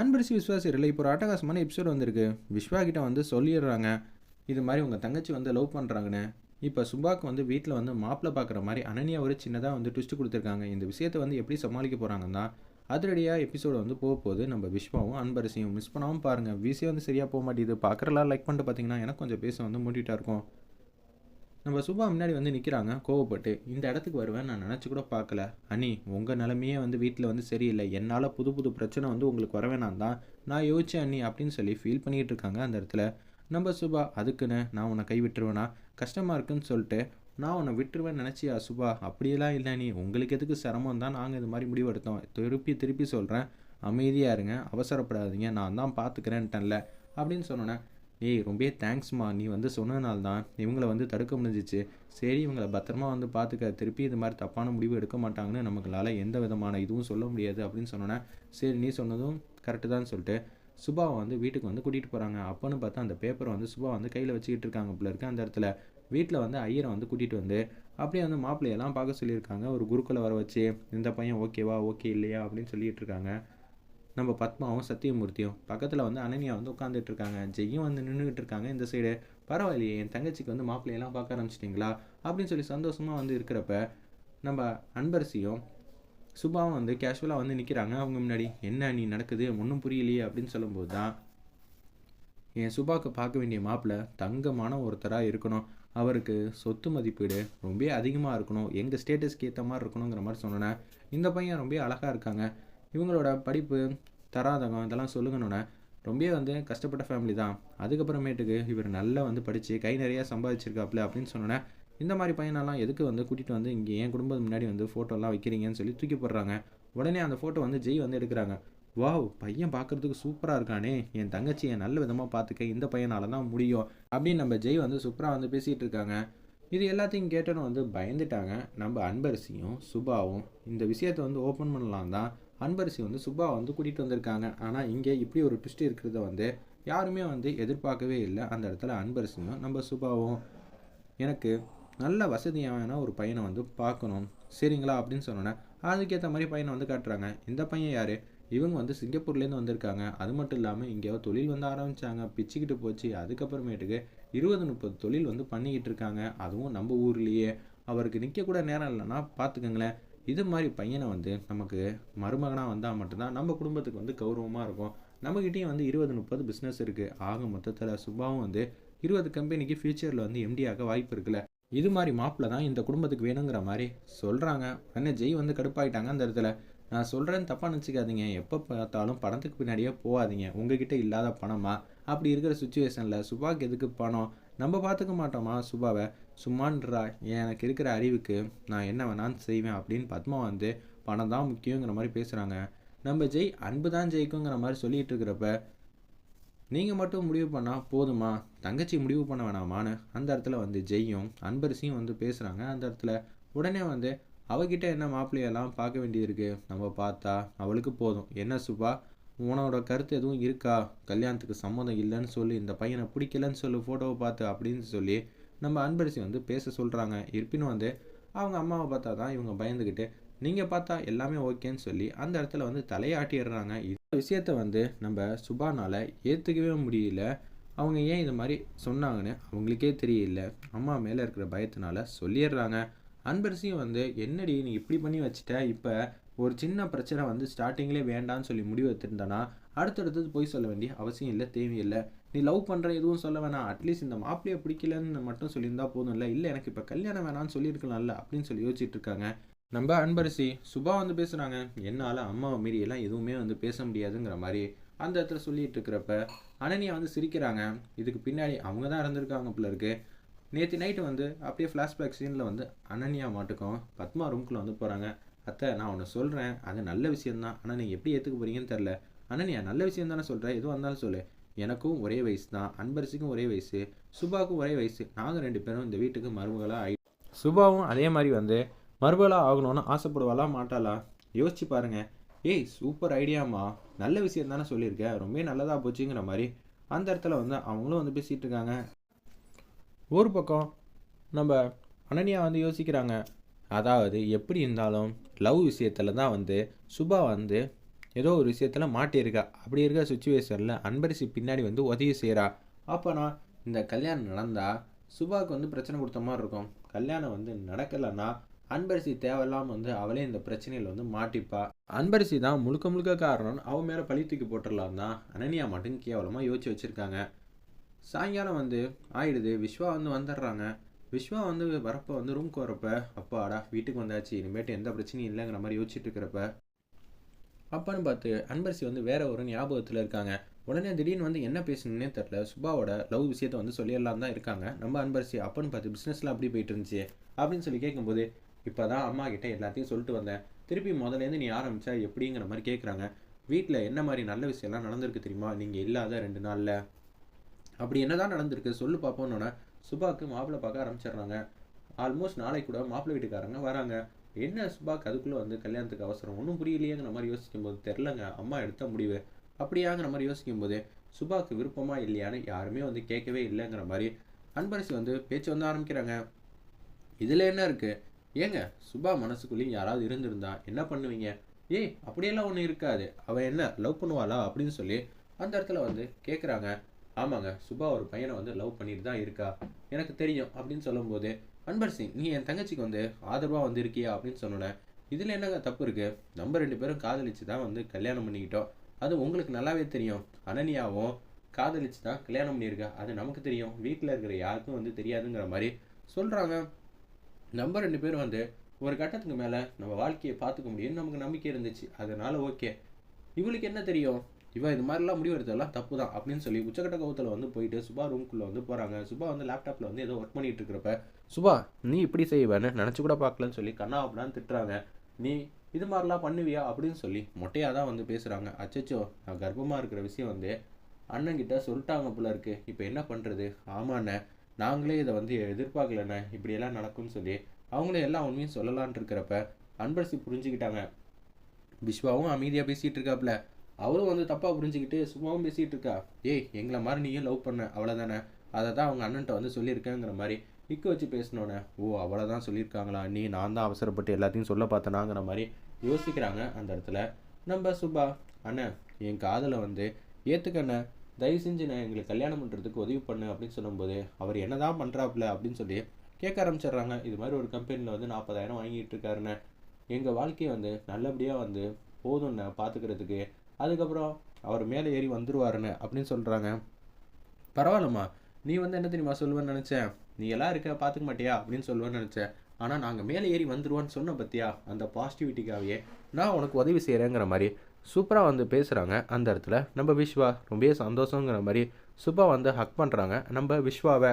அன்பரிசி விஸ்வாசியரில் இப்போ ஒரு அட்டகாசமான எபிசோட் வந்திருக்கு. விஸ்வா கிட்ட வந்து சொல்லிடுறாங்க இது மாதிரி உங்கள் தங்கச்சி வந்து லவ் பண்ணுறாங்கன்னு இப்போ சுபாக்கு வந்து வீட்டில் வந்து மாப்பிள்ளை பார்க்குற மாதிரி அனன்யா ஒரு சின்னதாக வந்து ட்விஸ்ட் கொடுத்துருக்காங்க. இந்த விஷயத்தை வந்து எப்படி சமாளிக்க போகிறாங்கன்னா அதிரடியாக எபிசோடு வந்து போக போகுது. நம்ம விஸ்வாவும் அன்பரசியும் மிஸ் பண்ணாமல் பாருங்கள் விஷயம் வந்து சரியாக போக மாட்டேங்குது. பார்க்குறலாம் லைக் பண்ணிட்டு பார்த்தீங்கன்னா எனக்கு கொஞ்சம் பேச வந்து மூட்டிகிட்டா இருக்கும். நம்ம சுபா முன்னாடி வந்து நிற்கிறாங்க கோவப்பட்டு இந்த இடத்துக்கு வருவேன் நான் நினச்சி கூட பார்க்கல. அனி உங்கள் நிலமையே வந்து வீட்டில் வந்து சரியில்லை. என்னால் புது புது பிரச்சனை வந்து உங்களுக்கு வர வேணாம் தான். நான் யோசிச்சேன் அண்ணி அப்படின்னு சொல்லி ஃபீல் பண்ணிகிட்டு இருக்காங்க அந்த இடத்துல. நம்ம சுபா அதுக்குன்னு நான் உன்னை கை விட்டுருவேனா? கஷ்டமாக இருக்குன்னு சொல்லிட்டு நான் உன்னை விட்டுருவேன் நினச்சியா சுபா? அப்படியெல்லாம் இல்லை நீ உங்களுக்கு எதுக்கு சிரமம் தான்? நாங்கள் இது மாதிரி முடிவெடுத்தோம் திருப்பி திருப்பி சொல்கிறேன் அமைதியாக இருங்க. அவசரப்படாதீங்க. நான் தான் பார்த்துக்கிறேன்ட்டன்ல அப்படின்னு சொன்னோன்னே ஏய் ரொம்ப தேங்க்ஸ்மா நீ வந்து சொன்னதுனால தான் இவங்களை வந்து தடுக்க முடிஞ்சிச்சு. சரி இவங்களை பத்திரமா வந்து பார்த்துக்க திருப்பி இது மாதிரி தப்பான முடிவு எடுக்க மாட்டாங்கன்னு நமக்குளால எந்த விதமான இதுவும் சொல்ல முடியாது அப்படின்னு சொன்னோன்னே சரி நீ சொன்னதும் கரெக்டு தான் சொல்லிட்டு சுபாவை வந்து வீட்டுக்கு வந்து கூட்டிகிட்டு போகிறாங்க அப்போன்னு பார்த்தா அந்த பேப்பரை வந்து சுபா வந்து கையில் வச்சுக்கிட்டு இருக்காங்க போல இருக்கு அந்த இடத்துல. வீட்டில் வந்து ஐயரை வந்து கூட்டிகிட்டு வந்து அப்படியே வந்து மாப்பிள்ளையெல்லாம் பார்க்க சொல்லியிருக்காங்க. ஒரு குருக்களை வர வச்சு இந்த பையன் ஓகேவா ஓகே இல்லையா? அப்படின்னு சொல்லிகிட்டு இருக்காங்க. நம்ம பத்மாவும் சத்தியமூர்த்தியும் பக்கத்தில் வந்து அனன்யா வந்து உட்காந்துட்டு இருக்காங்க ஜெய்யும் வந்து நின்றுக்கிட்டு இருக்காங்க இந்த சைடு பரவாயில்லையே என் தங்கச்சிக்கு வந்து மாப்பிள்ளையெல்லாம் பார்க்க ஆரம்பிச்சிட்டிங்களா? அப்படின்னு சொல்லி சந்தோஷமாக வந்து இருக்கிறப்ப நம்ம அன்பரசியும் சுபாவும் வந்து கேஷுவலாக வந்து நிற்கிறாங்க அவங்க முன்னாடி என்ன நீ நடக்குது? ஒன்றும் புரியலையே அப்படின்னு சொல்லும்போது தான் என் சுபாவுக்கு பார்க்க வேண்டிய மாப்பிள்ளை தங்கமான ஒருத்தராக இருக்கணும். அவருக்கு சொத்து மதிப்பீடு ரொம்ப அதிகமாக இருக்கணும். எங்கள் ஸ்டேட்டஸ்க்கு ஏற்ற மாதிரி இருக்கணுங்கிற மாதிரி சொன்னேன் இந்த பையன் ரொம்ப அழகாக இருக்காங்க. இவங்களோட படிப்பு தராதகம் இதெல்லாம் சொல்லுங்கன்னொன்னே ரொம்ப வந்து கஷ்டப்பட்ட ஃபேமிலி தான். அதுக்கப்புறமேட்டுக்கு இவர் நல்லா வந்து படித்து கை நிறையா சம்பாதிச்சிருக்காப்புல அப்படின்னு சொன்னோன்னே இந்த மாதிரி பையனெல்லாம் எதுக்கு வந்து கூட்டிகிட்டு வந்து இங்கே என் குடும்பம் முன்னாடி வந்து ஃபோட்டோலாம் வைக்கிறீங்கன்னு சொல்லி தூக்கி போடுறாங்க. உடனே அந்த ஃபோட்டோ வந்து ஜெய் வந்து எடுக்கிறாங்க. வாவ் பையன் பார்க்குறதுக்கு சூப்பராக இருக்கானே. என் தங்கச்சி என் நல்ல விதமாக பார்த்துக்க இந்த பையனால தான் முடியும். அப்படின்னு நம்ம ஜெய் வந்து சூப்பராக வந்து பேசிகிட்டு இருக்காங்க. இது எல்லாத்தையும் கேட்டோன்னு வந்து பயந்துட்டாங்க. நம்ம அன்பரசியும் சுபாவும் இந்த விஷயத்தை வந்து ஓப்பன் பண்ணலாம் தான் அன்பரசி வந்து சுப்பா வந்து கூட்டிகிட்டு வந்திருக்காங்க. ஆனால் இங்கே இப்படி ஒரு ட்விஸ்ட் இருக்கிறத வந்து யாருமே வந்து எதிர்பார்க்கவே இல்லை. அந்த இடத்துல அன்பரசியும் நம்ம சுபாவும் எனக்கு நல்ல வசதியான ஒரு பையனை வந்து பார்க்கணும். சரிங்களா? அப்படின்னு சொன்னோன்னே அதுக்கேற்ற மாதிரி பையனை வந்து காட்டுறாங்க. இந்த பையன் யார்? இவங்க வந்து சிங்கப்பூர்லேருந்து வந்திருக்காங்க. அது மட்டும் இல்லாமல் இங்கேயோ தொழில் வந்து ஆரம்பித்தாங்க பிச்சுக்கிட்டு போச்சு. அதுக்கப்புறமேட்டுக்கு இருபது முப்பது தொழில் வந்து பண்ணிக்கிட்டு இருக்காங்க. அதுவும் நம்ம ஊர்லேயே. அவருக்கு நிற்கக்கூட நேரம் இல்லைன்னா பார்த்துக்கோங்களேன். இது மாதிரி பையனை வந்து நமக்கு மருமகனாக வந்தால் மட்டும்தான் நம்ம குடும்பத்துக்கு வந்து கௌரவமாக இருக்கும். நம்மக்கிட்டேயும் வந்து இருபது முப்பது பிஸ்னஸ் இருக்குது ஆக மொத்தத்தில் சுபாவும் வந்து இருபது கம்பெனிக்கு ஃப்யூச்சரில் வந்து எம்டியாக வாய்ப்பு இருக்குல்ல. இது மாதிரி மாப்பிள்ள தான் இந்த குடும்பத்துக்கு வேணுங்கிற மாதிரி சொல்கிறாங்க உடனே ஜெய் வந்து கடுப்பாயிட்டாங்க அந்த இடத்துல. நான் சொல்கிறேன்னு தப்பாக நினச்சிக்காதீங்க. எப்போ பார்த்தாலும் பணத்துக்கு பின்னாடியே போகாதீங்க. உங்ககிட்ட இல்லாத பணமா? அப்படி இருக்கிற சுச்சுவேஷனில் சுபாக்கு எதுக்கு பணம்? நம்ம பார்த்துக்க மாட்டோமா சுபாவை? சும்மான்றா எனக்கு இருக்கிற அறிவுக்கு நான் என்ன வேணாலும் செய்வேன் அப்படின்னு பத்மா வந்து பணம் தான் முக்கியங்கிற மாதிரி பேசுகிறாங்க நம்ம ஜெய் அன்பு தான் ஜெயிக்குங்கிற மாதிரி சொல்லிகிட்டு இருக்கிறப்ப நீங்கள் மட்டும் முடிவு பண்ணால் போதுமா? தங்கச்சி முடிவு பண்ண வேணாமான்னு அந்த இடத்துல வந்து ஜெய்யும் அன்பரசியும் வந்து பேசுகிறாங்க அந்த இடத்துல உடனே வந்து அவகிட்ட என்ன மாப்பிள்ளையெல்லாம் பார்க்க வேண்டியது இருக்குது நம்ம பார்த்தா அவளுக்கு போதும். என்ன சுபா? உனோட கருத்து எதுவும் இருக்கா? கல்யாணத்துக்கு சம்மதம் இல்லைன்னு சொல்லி இந்த பையனை பிடிக்கலன்னு சொல்லி ஃபோட்டோவை பார்த்து அப்படின்னு சொல்லி நம்ம அன்பரசி வந்து பேச சொல்கிறாங்க இருப்பினும் வந்து அவங்க அம்மாவை பார்த்தா தான் இவங்க பயந்துக்கிட்டு நீங்கள் பார்த்தா எல்லாமே ஓகேன்னு சொல்லி அந்த இடத்துல வந்து தலையாட்டிடுறாங்க. இந்த விஷயத்த வந்து நம்ம சுபானால் ஏற்றுக்கவே முடியல. அவங்க ஏன் இது மாதிரி சொன்னாங்கன்னு அவங்களுக்கே தெரியல. அம்மா மேலே இருக்கிற பயத்தினால சொல்லிடுறாங்க. அன்பரசியும் வந்து என்னடி நீ இப்படி பண்ணி வச்சுட்ட? இப்போ ஒரு சின்ன பிரச்சனை வந்து ஸ்டார்டிங்லேயே வேண்டான்னு சொல்லி முடிவு எடுத்திருந்தானா அடுத்தடுத்தது போய் சொல்ல வேண்டிய அவசியம் இல்லை தேவையில்லை. நீ லவ் பண்ணுற எதுவும் சொல்ல வேணாம். அட்லீஸ்ட் இந்த மாப்பிள்ளையை பிடிக்கலன்னு மட்டும் சொல்லியிருந்தா போதும் இல்லை. இல்லை எனக்கு இப்போ கல்யாணம் வேணாம்னு சொல்லியிருக்கலாம்ல அப்படின்னு சொல்லி யோசிச்சுட்டு இருக்காங்க. நம்ம அன்பரசி சுபா வந்து பேசுகிறாங்க என்னால் அம்மாவை மீறியெல்லாம் எதுவுமே வந்து பேச முடியாதுங்கிற மாதிரி அந்த இடத்துல சொல்லிட்டு இருக்கிறப்ப அனனியா வந்து சிரிக்கிறாங்க. இதுக்கு பின்னாடி அவங்க தான் இருந்திருக்காங்க போல இருக்கு. நேற்று நைட்டு வந்து அப்படியே ஃப்ளாஷ்பேக் சீனில் வந்து அனன்யா மாட்டுக்கும் பத்மா ரூம்குள்ளே வந்து போகிறாங்க அத்தை நான் ஒன்று சொல்கிறேன் அது நல்ல விஷயந்தான் ஆனால் நீங்கள் எப்படி ஏற்றுக்க போகிறீங்கன்னு தெரில அனன்யா நல்ல விஷயம் தானே சொல்கிறேன் எதுவும் வந்தாலும் சொல்லு. எனக்கும் ஒரே வயசு தான். அன்பரசிக்கும் ஒரே வயசு. சுபாவுக்கும் ஒரே வயசு. நாங்கள் ரெண்டு பேரும் இந்த வீட்டுக்கு மருமகளாக ஆகி சுபாவும் அதே மாதிரி வந்து மருமகளாக ஆகணும்னு ஆசைப்படுவாளா மாட்டாளா? யோசிச்சு பாருங்கள் ஏய் சூப்பர் ஐடியாம்மா நல்ல விஷயம் தானே சொல்லியிருக்கேன் ரொம்ப நல்லதாக போச்சுங்கிற மாதிரி அந்த இடத்துல வந்து அவங்களும் வந்து பேசிகிட்டு இருக்காங்க. ஒரு பக்கம் நம்ம அனன்யா வந்து யோசிக்கிறாங்க. அதாவது எப்படி இருந்தாலும் லவ் விஷயத்தில் தான் வந்து சுபா வந்து ஏதோ ஒரு விஷயத்தில் மாட்டியிருக்கா. அப்படி இருக்க சுச்சுவேஷனில் அன்பரிசி பின்னாடி வந்து உதவி செய்கிறா அப்போனா இந்த கல்யாணம் நடந்தால் சுபாவுக்கு வந்து பிரச்சனை கொடுத்த மாதிரி இருக்கும். கல்யாணம் வந்து நடக்கலைன்னா அன்பரிசி தேவையில்லாமல் வந்து அவளே இந்த பிரச்சனையில் வந்து மாட்டிப்பா. அன்பரிசி தான் முழுக்க முழுக்க காரணம் அவன் மேலே பழி தூக்கி போட்டுடலாம் தான் அனன்யா மட்டும் கேவலமாக யோசிச்சு வச்சுருக்காங்க. சாயங்காலம் வந்து ஆயிடுது. விஸ்வா வந்து வந்துடுறாங்க. விஸ்வா வந்து வரப்போ வந்து ரூம்க்கு வரப்ப அப்பாடா வீட்டுக்கு வந்தாச்சு. இனிமேட்டு எந்த பிரச்சனையும் இல்லைங்கிற மாதிரி யோசிச்சுட்டு இருக்கிறப்ப அப்பான்னு பார்த்து அன்பரசி வந்து வேற ஒரு ஞாபகத்தில் இருக்காங்க. உடனே திடீர்னு வந்து என்ன பேசணுன்னே தெரில சுபாவோட லவ் விஷயத்தை வந்து சொல்லிடலாம் தான் இருக்காங்க. நம்ம அன்பரசி அப்பன்னு பார்த்து பிஸ்னஸ்லாம் அப்படி போயிட்டு இருந்துச்சு அப்படின்னு சொல்லி கேட்கும்போது இப்போ தான் அம்மா கிட்டே எல்லாத்தையும் சொல்லிட்டு வந்தேன். திருப்பி முதல்லேருந்து நீ ஆரம்பித்தா எப்படிங்கிற மாதிரி கேட்குறாங்க வீட்டில் என்ன மாதிரி நல்ல விஷயம்லாம் நடந்திருக்கு தெரியுமா? நீங்கள் இல்லாத ரெண்டு நாளில். அப்படி என்னதான் நடந்திருக்கு சொல்லு பார்ப்போன்னொன்னே சுபாக்கு மாப்பிள்ளை பார்க்க ஆரம்பிச்சிடுறாங்க. ஆல்மோஸ்ட் நாளைக்கு கூட மாப்பிள்ளை வீட்டுக்காரங்க வராங்க. என்ன சுபாக்கு அதுக்குள்ளே வந்து கல்யாணத்துக்கு அவசரம்? ஒன்றும் புரியலையேங்கிற மாதிரி யோசிக்கும்போது தெரிலங்க அம்மா எடுத்த முடிவு. அப்படியாங்கிற மாதிரி யோசிக்கும்போது சுபாக்கு விருப்பமா இல்லையான்னு யாருமே வந்து கேட்கவே இல்லைங்கிற மாதிரி அன்பரசி வந்து பேச்சு வந்து ஆரம்பிக்கிறாங்க. இதில் என்ன இருக்குது ஏங்க சுபா மனசுக்குள்ளேயும் யாராவது இருந்திருந்தா என்ன பண்ணுவீங்க? ஏய் அப்படியெல்லாம் ஒன்றும் இருக்காது. அவள் என்ன லவ் பண்ணுவாளா? அப்படின்னு சொல்லி அந்த இடத்துல வந்து கேட்குறாங்க ஆமாங்க சுபா ஒரு பையனை வந்து லவ் பண்ணிட்டு தான் இருக்கா? எனக்கு தெரியும் அப்படின்னு சொல்லும்போது அன்பர் சிங் நீ என் தங்கச்சிக்கு வந்து ஆதரவாக வந்து இருக்கியா அப்படின்னு சொன்னோன்னே இதில் என்னங்க தப்பு இருக்குது நம்ம ரெண்டு பேரும் காதலிச்சு தான் வந்து கல்யாணம் பண்ணிக்கிட்டோம். அது உங்களுக்கு நல்லாவே தெரியும். அனன்யாவும் காதலிச்சு தான் கல்யாணம் பண்ணியிருக்கா. அது நமக்கு தெரியும். வீட்டில் இருக்கிற யாருக்கும் வந்து தெரியாதுங்கிற மாதிரி சொல்கிறாங்க நம்ம ரெண்டு பேரும் வந்து ஒரு கட்டத்துக்கு மேலே நம்ம வாழ்க்கையை பார்த்துக்க முடியும்னு நமக்கு நம்பிக்கை இருந்துச்சு. அதனால் ஓகே இவளுக்கு என்ன தெரியும்? இவன் இது மாதிரிலாம் முடிவு எடுத்ததெல்லாம் தப்பு தான் அப்படின்னு சொல்லி உச்சக்கட்ட கவுத்தில் வந்து போயிட்டு சுபா ரூம்குள்ளே வந்து போகிறாங்க சுபா வந்து லேப்டாப்பில் வந்து ஏதோ ஒர்க் பண்ணிட்டு இருக்கிறப்ப சுபா நீ இப்படி செய்வேன்னு நினச்சி கூட பார்க்கலன்னு சொல்லி கண்ணா அப்படின்னு திட்டுறாங்க. நீ இது மாதிரிலாம் பண்ணுவியா? அப்படின்னு சொல்லி மொட்டையாக தான் வந்து பேசுகிறாங்க அச்சச்சோ நான் கர்ப்பமாக இருக்கிற விஷயம் வந்து அண்ணங்கிட்ட சொல்லிட்டாங்க போல இருக்கு. இப்போ என்ன பண்ணுறது ஆமாண்ணே நாங்களே இதை வந்து எதிர்பார்க்கலண்ணே. இப்படியெல்லாம் நடக்கும்னு சொல்லி அவங்களே எல்லா உண்மையும் சொல்லலான் இருக்கிறப்ப அன்பரசி புரிஞ்சுக்கிட்டாங்க. விஸ்வாவும் அமைதியாக பேசிகிட்டு இருக்காப்புல அவரும் வந்து தப்பாக புரிஞ்சுக்கிட்டு சும்மாவும் பேசிகிட்டு இருக்கா? ஏய் எங்களை மாதிரி நீயும் லவ் பண்ண அவ்வளோதானே அதை தான் அவங்க அண்ணன்ட்ட வந்து சொல்லியிருக்கேங்கிற மாதிரி நிற்க வச்சு பேசினோன்னே ஓ அவ்வளோதான் தான் சொல்லியிருக்காங்களா? நீ நான் தான் அவசரப்பட்டு எல்லாத்தையும் சொல்ல பார்த்தனாங்கிற மாதிரி யோசிக்கிறாங்க அந்த இடத்துல. நம்ம சுபா அண்ணன் என் காதலை வந்து ஏற்றுக்கண்ண தயவு செஞ்சு நான் எங்களுக்கு கல்யாணம் பண்ணுறதுக்கு உதவி பண்ணு அப்படின்னு சொல்லும்போது அவர் என்ன தான் பண்ணுறாப்புல அப்படின்னு சொல்லி கேட்க ஆரம்பிச்சிடுறாங்க. இது மாதிரி ஒரு கம்பெனியில் வந்து நாற்பதாயிரம் வாங்கிட்டு இருக்காருண்ணே. எங்கள் வாழ்க்கையை வந்து நல்லபடியாக வந்து போதும்ண்ணே பார்த்துக்கிறதுக்கு அதுக்கப்புறம் அவர் மேலே ஏறி வந்துடுவாருன்னு அப்படின்னு சொல்கிறாங்க பரவாயில்லம்மா. நீ வந்து என்ன தெரியுமா சொல்லுவேன்னு நினச்சேன்? நீ எல்லாம் இருக்க பார்த்துக்க மாட்டியா? அப்படின்னு சொல்லுவேன்னு நினச்சேன். ஆனால் நாங்கள் மேலே ஏறி வந்துடுவோன்னு சொன்ன பத்தியா? அந்த பாசிட்டிவிட்டிக்காகவே நான் உனக்கு உதவி செய்கிறேங்கிற மாதிரி சூப்பராக வந்து பேசுகிறாங்க அந்த இடத்துல. நம்ம விஸ்வா ரொம்பவே சந்தோஷங்கிற மாதிரி சூப்பராக வந்து ஹக் பண்ணுறாங்க நம்ம விஸ்வாவை